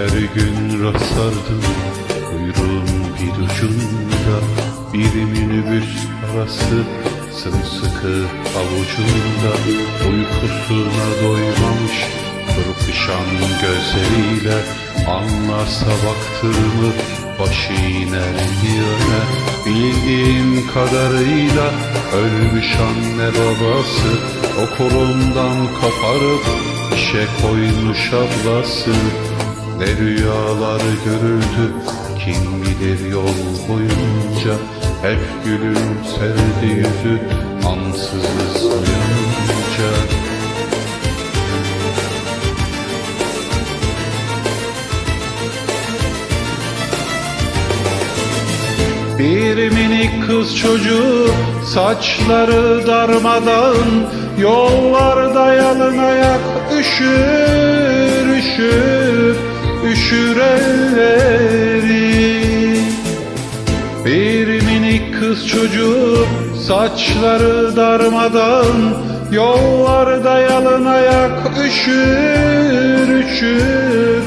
Her gün rastlardım Kuyruğun bir ucunda. Bir minibüs arası Sımsıkı avucunda. Uykusuna doymamış Kırpışan gözleriyle Anlarsa baktığımı Başı iner yöne Bildiğim kadarıyla Ölmüş anne babası O kolundan koparıp işe koymuş ablası Ne rüyalar görürdü kim bilir yol boyunca? Hep gülümserdi yüzü ansızız uyanınca Bir minik kız çocuğu saçları darmadan Yollarda yalın ayak üşür üşür üşür elleri. Bir minik kız çocuğu saçları darmadan Yollarda yalın ayak üşür üşür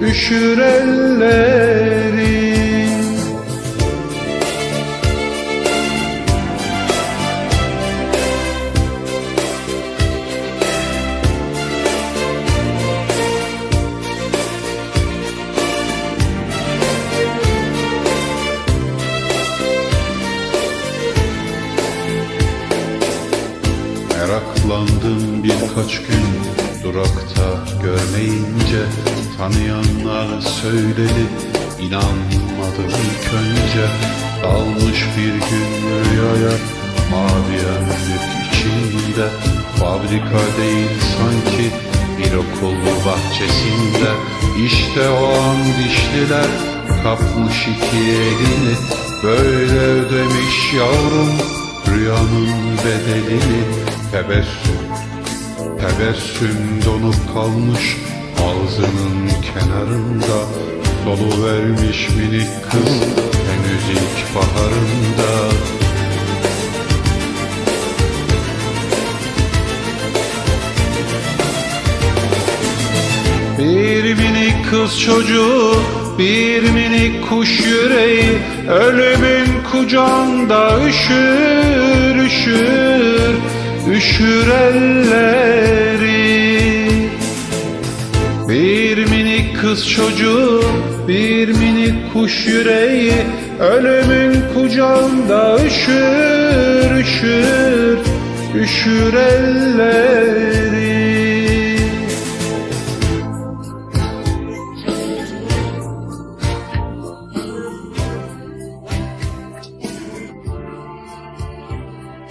üşür elleri Meraklandım birkaç gün durakta görmeyince Tanıyanlar söyledi inanmadım ilk önce. Dalmış bir gün rüyaya mavi önlük içinde. Fabrika değil sanki bir okul bahçesinde. İşte o an dişliler kapmış iki elini. Böyle ödemiş yavrum Rüyanın bedelini tebessüm. Tebessüm donup kalmış ağzının kenarında. Dolu vermiş minik kız henüz ilk baharında Bir minik kız çocuğu, bir minik kuş yüreği. Ölümün kucağında üşür, üşür, üşür elleri. Bir minik kız çocuğu, bir minik kuş yüreği Ölümün kucağında üşür, üşür, üşür elleri